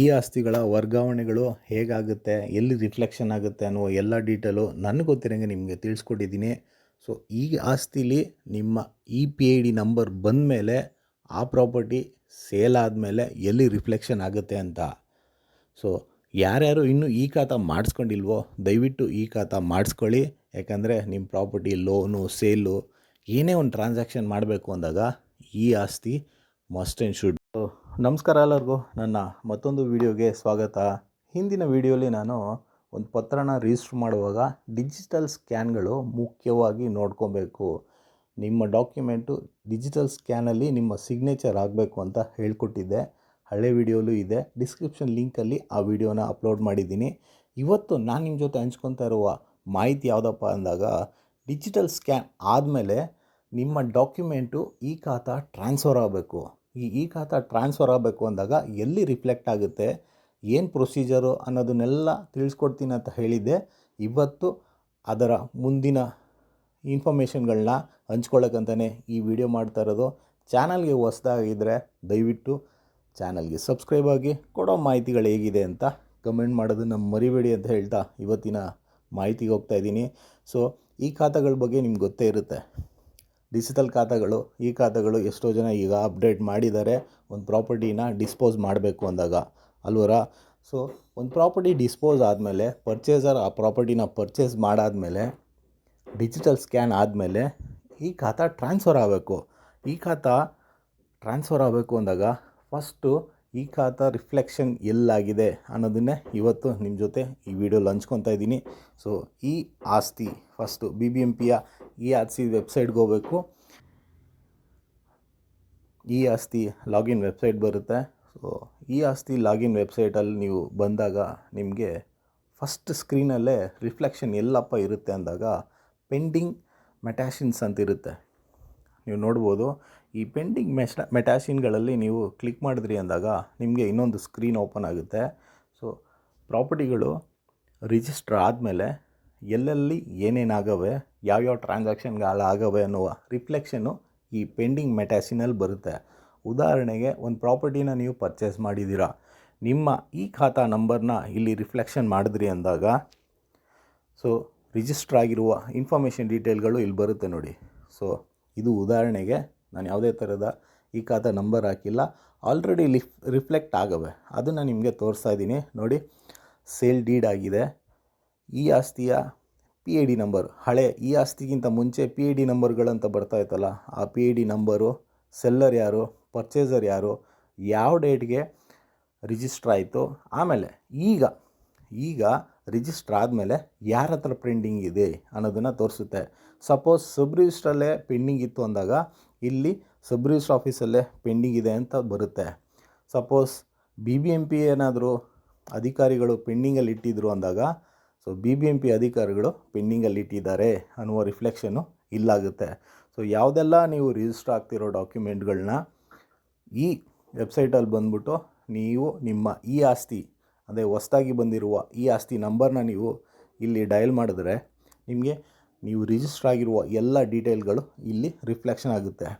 ಈ ಆಸ್ತಿಗಳ ವರ್ಗಾವಣೆಗಳು ಹೇಗಾಗುತ್ತೆ, ಎಲ್ಲಿ ರಿಫ್ಲೆಕ್ಷನ್ ಆಗುತ್ತೆ ಅನ್ನುವ ಎಲ್ಲ ಡೀಟೇಲು ನನಗೆ ಗೊತ್ತಿರೋಂಗೆ ನಿಮಗೆ ತಿಳಿಸ್ಕೊಟ್ಟಿದ್ದೀನಿ. ಸೊ ಈ ಆಸ್ತಿಲಿ ನಿಮ್ಮ E P I D number ಬಂದ ಮೇಲೆ ಆ ಪ್ರಾಪರ್ಟಿ ಸೇಲ್ ಆದಮೇಲೆ ಎಲ್ಲಿ ರಿಫ್ಲೆಕ್ಷನ್ ಆಗುತ್ತೆ ಅಂತ. ಸೊ ಯಾರ್ಯಾರು ಇನ್ನೂ ಈ ಖಾತ ಮಾಡಿಸ್ಕೊಂಡಿಲ್ವೋ, ದಯವಿಟ್ಟು ಈ ಖಾತ ಮಾಡಿಸ್ಕೊಳ್ಳಿ. ಯಾಕಂದರೆ ನಿಮ್ಮ ಪ್ರಾಪರ್ಟಿ ಲೋನು ಸೇಲು ಏನೇ ಒಂದು ಟ್ರಾನ್ಸಾಕ್ಷನ್ ಮಾಡಬೇಕು ಅಂದಾಗ ಈ ಆಸ್ತಿ ಮಸ್ಟ್ ಆ್ಯಂಡ್ ಶುಡ್ ನಮಸ್ಕಾರ ಎಲ್ಲರಿಗೂ. ನನ್ನ ಮತ್ತೊಂದು ವಿಡಿಯೋಗೆ ಸ್ವಾಗತ. ಹಿಂದಿನ ವಿಡಿಯೋಲಿ ನಾನು ಒಂದು ಪತ್ರನ ರಿಜಿಸ್ಟರ್ ಮಾಡುವಾಗ ಡಿಜಿಟಲ್ ಸ್ಕ್ಯಾನ್ಗಳು ಮುಖ್ಯವಾಗಿ ನೋಡ್ಕೋಬೇಕು. ನಿಮ್ಮ ಡಾಕ್ಯುಮೆಂಟು ಡಿಜಿಟಲ್ ಸ್ಕ್ಯಾನಲ್ಲಿ ನಿಮ್ಮ ಸಿಗ್ನೇಚರ್ ಆಗಬೇಕು ಅಂತ ಹೇಳ್ಕೊಟ್ಟಿದ್ದೆ. ಹಳೆ ವಿಡಿಯೋಲು ಇದೆ. ಡಿಸ್ಕ್ರಿಪ್ಷನ್ ಲಿಂಕಲ್ಲಿ ಆ ವಿಡಿಯೋನ ಅಪ್ಲೋಡ್ ಮಾಡಿದ್ದೀನಿ. ಇವತ್ತು ನಾನು ನಿಮ್ಮ ಜೊತೆ ಹಂಚ್ಕೊತಾ ಇರುವ ಮಾಹಿತಿ ಯಾವುದಪ್ಪ ಅಂದಾಗ ಡಿಜಿಟಲ್ ಸ್ಕ್ಯಾನ್ ಆದಮೇಲೆ ನಿಮ್ಮ ಡಾಕ್ಯುಮೆಂಟು ಈ ಖಾತಾ ಟ್ರಾನ್ಸ್ಫರ್ ಆಗಬೇಕು. ಈ ಈ ಖಾತಾ ಟ್ರಾನ್ಸ್ಫರ್ ಆಗಬೇಕು ಅಂದಾಗ ಎಲ್ಲಿ ರಿಫ್ಲೆಕ್ಟ್ ಆಗುತ್ತೆ, ಏನು ಪ್ರೊಸೀಜರು ಅನ್ನೋದನ್ನೆಲ್ಲ ತಿಳಿಸ್ಕೊಡ್ತೀನಿ ಅಂತ ಹೇಳಿದ್ದೆ. ಇವತ್ತು ಅದರ ಮುಂದಿನ ಇನ್ಫಾರ್ಮೇಷನ್ಗಳನ್ನ ಹಂಚ್ಕೊಳ್ಳೋಕ್ಕಂತಲೇ ಈ ವಿಡಿಯೋ ಮಾಡ್ತಾ ಇರೋದು. ಚಾನಲ್ಗೆ ಹೊಸದಾಗಿದ್ದರೆ ದಯವಿಟ್ಟು ಚಾನಲ್ಗೆ ಸಬ್ಸ್ಕ್ರೈಬ್ ಆಗಿ ಕೊಡೋ ಮಾಹಿತಿಗಳು ಹೇಗಿದೆ ಅಂತ ಕಮೆಂಟ್ ಮಾಡೋದನ್ನು ಮರಿಬೇಡಿ ಅಂತ ಹೇಳ್ತಾ ಇವತ್ತಿನ ಮಾಹಿತಿಗೆ ಹೋಗ್ತಾ ಇದ್ದೀನಿ. ಸೊ ಈ ಖಾತಾಗಳ ಬಗ್ಗೆ ನಿಮ್ಗೆ ಗೊತ್ತೇ ಇರುತ್ತೆ. ಡಿಜಿಟಲ್ ಖಾತಾಗಳು, ಈ ಖಾತೆಗಳು ಎಷ್ಟೋ ಜನ ಈಗ ಅಪ್ಡೇಟ್ ಮಾಡಿದ್ದಾರೆ. ಒಂದು ಪ್ರಾಪರ್ಟಿನ ಡಿಸ್ಪೋಸ್ ಮಾಡಬೇಕು ಅಂದಾಗ. ಅಲ್ವರ? ಸೊ, ಒಂದು ಪ್ರಾಪರ್ಟಿ ಡಿಸ್ಪೋಸ್ ಆದಮೇಲೆ, ಪರ್ಚೇಸರ್ ಆ ಪ್ರಾಪರ್ಟಿನ ಪರ್ಚೇಸ್ ಮಾಡಾದಮೇಲೆ, ಡಿಜಿಟಲ್ ಸ್ಕ್ಯಾನ್ ಆದಮೇಲೆ, ಈ ಖಾತಾ ಟ್ರಾನ್ಸ್ಫರ್ ಆಗಬೇಕು. ಈ ಖಾತಾ ಟ್ರಾನ್ಸ್ಫರ್ ಆಗಬೇಕು ಅಂದಾಗ ಫಸ್ಟು ಈ ಖಾತಾ ರಿಫ್ಲೆಕ್ಷನ್ ಎಲ್ಲಾಗಿದೆ ಅನ್ನೋದನ್ನೇ ಇವತ್ತು ನಿಮ್ಮ ಜೊತೆ ಈ ವಿಡಿಯೋಲಿ ಹಂಚ್ಕೊತಾ ಇದ್ದೀನಿ. ಸೊ, ಈ ಆಸ್ತಿ ಫಸ್ಟು ಬಿ ಬಿ ಎಂ ಪಿಯ ಈ ಆಸ್ತಿ ವೆಬ್ಸೈಟ್ಗೆ ಹೋಗಬೇಕು. ಈ ಆಸ್ತಿ ಲಾಗಿನ್ ವೆಬ್ಸೈಟ್ ಬರುತ್ತೆ. ಸೊ ಈ ಆಸ್ತಿ ಲಾಗಿನ್ ವೆಬ್ಸೈಟಲ್ಲಿ ನೀವು ಬಂದಾಗ ನಿಮಗೆ ಫಸ್ಟ್ ಸ್ಕ್ರೀನಲ್ಲೇ ರಿಫ್ಲೆಕ್ಷನ್ ಎಲ್ಲಪ್ಪ ಇರುತ್ತೆ ಅಂದಾಗ ಪೆಂಡಿಂಗ್ ಮೆಟ್ಯಾಷಿನ್ಸ್ ಅಂತ ಇರುತ್ತೆ. ನೀವು ನೋಡ್ಬೋದು, ಈ ಪೆಂಡಿಂಗ್ ಮೆಶ ಮೆಟ್ಯಾಷಿನ್ಗಳಲ್ಲಿ ನೀವು ಕ್ಲಿಕ್ ಮಾಡಿದ್ರಿ ಅಂದಾಗ ನಿಮಗೆ ಇನ್ನೊಂದು ಸ್ಕ್ರೀನ್ ಓಪನ್ ಆಗುತ್ತೆ. ಸೊ ಪ್ರಾಪರ್ಟಿಗಳು ರಿಜಿಸ್ಟರ್ ಆದಮೇಲೆ ಎಲ್ಲೆಲ್ಲಿ ಏನೇನಾಗವೆ ಯಾವ್ಯಾವ ಟ್ರಾನ್ಸಾಕ್ಷನ್ಗಳಾಗವೆ ಅನ್ನುವ ರಿಫ್ಲೆಕ್ಷನ್ನು ಈ ಪೆಂಡಿಂಗ್ ಮೆಟಾಸಿನಲ್ಲಿ ಬರುತ್ತೆ. ಉದಾಹರಣೆಗೆ, ಒಂದು ಪ್ರಾಪರ್ಟಿನ ನೀವು ಪರ್ಚೇಸ್ ಮಾಡಿದ್ದೀರಾ. ನಿಮ್ಮ ಈ ಖಾತಾ ನಂಬರ್ನ ಇಲ್ಲಿ ರಿಫ್ಲೆಕ್ಷನ್ ಮಾಡಿದ್ರಿ ಅಂದಾಗ, ಸೊ, ರಿಜಿಸ್ಟರ್ ಆಗಿರುವ ಇನ್ಫಾರ್ಮೇಷನ್ ಡೀಟೇಲ್ಗಳು ಇಲ್ಲಿ ಬರುತ್ತೆ ನೋಡಿ. ಸೊ, ಇದು ಉದಾಹರಣೆಗೆ, ನಾನು ಯಾವುದೇ ಥರದ ಈ ಖಾತಾ ನಂಬರ್ ಹಾಕಿಲ್ಲ. ಆಲ್ರೆಡಿ ಲಿಫ್, ರಿಫ್ಲೆಕ್ಟ್ ಆಗವೆ. ಅದನ್ನು ನಿಮಗೆ ತೋರಿಸ್ತಾ ಇದ್ದೀನಿ. ನೋಡಿ, ಸೇಲ್ ಡೀಡ್ ಆಗಿದೆ. ಈ ಆಸ್ತಿಯ ಪಿ ಐ ಡಿ ನಂಬರ್ ಹಳೆ ಈ ಆಸ್ತಿಗಿಂತ ಮುಂಚೆ ಪಿ ಐ ಡಿ ನಂಬರ್ಗಳಂತ ಬರ್ತಾ ಇತ್ತಲ್ಲ, ಆ P I D number seller ಯಾರು ಪರ್ಚೇಸರ್ ಯಾರು, ಯಾವ ಡೇಟ್ಗೆ ರಿಜಿಸ್ಟರ್ ಆಯಿತು, ಆಮೇಲೆ ಈಗ ಈಗ ರಿಜಿಸ್ಟರ್ ಆದಮೇಲೆ ಯಾರ ಹತ್ರ ಪೆಂಡಿಂಗ್ ಇದೆ ಅನ್ನೋದನ್ನು ತೋರಿಸುತ್ತೆ. ಸಪೋಸ್ ಸಬ್ ರಿಜಿಸ್ಟ್ರಲ್ಲೇ ಪೆಂಡಿಂಗ್ ಇತ್ತು ಅಂದಾಗ ಇಲ್ಲಿ ಸಬ್ ರಿಜಿಸ್ಟ್ರ್ ಆಫೀಸಲ್ಲೇ ಪೆಂಡಿಂಗ್ ಇದೆ ಅಂತ ಬರುತ್ತೆ. Suppose B B M P ಏನಾದರೂ ಅಧಿಕಾರಿಗಳು ಪೆಂಡಿಂಗಲ್ಲಿ ಇಟ್ಟಿದ್ರು ಅಂದಾಗ so B B M P ಅಧಿಕಾರಿಗಳು ಪೆಂಡಿಂಗಲ್ಲಿ ಇಟ್ಟಿದ್ದಾರೆ ಅನ್ನುವ ರಿಫ್ಲೆಕ್ಷನ್ನು ಇಲ್ಲಾಗುತ್ತೆ. ಸೊ ಯಾವುದೆಲ್ಲ ನೀವು ರಿಜಿಸ್ಟರ್ ಆಗ್ತಿರೋ ಡಾಕ್ಯುಮೆಂಟ್ಗಳನ್ನ ಈ ವೆಬ್ಸೈಟಲ್ಲಿ ಬಂದ್ಬಿಟ್ಟು ನೀವು ನಿಮ್ಮ ಈ ಆಸ್ತಿ, ಅಂದರೆ ಹೊಸ್ದಾಗಿ ಬಂದಿರುವ ಈ ಆಸ್ತಿ ನಂಬರ್ನ ನೀವು ಇಲ್ಲಿ ಡಯಲ್ ಮಾಡಿದ್ರೆ ನಿಮಗೆ ನೀವು ರಿಜಿಸ್ಟರ್ ಆಗಿರುವ ಎಲ್ಲ ಡೀಟೇಲ್ಗಳು ಇಲ್ಲಿ ರಿಫ್ಲೆಕ್ಷನ್ ಆಗುತ್ತೆ.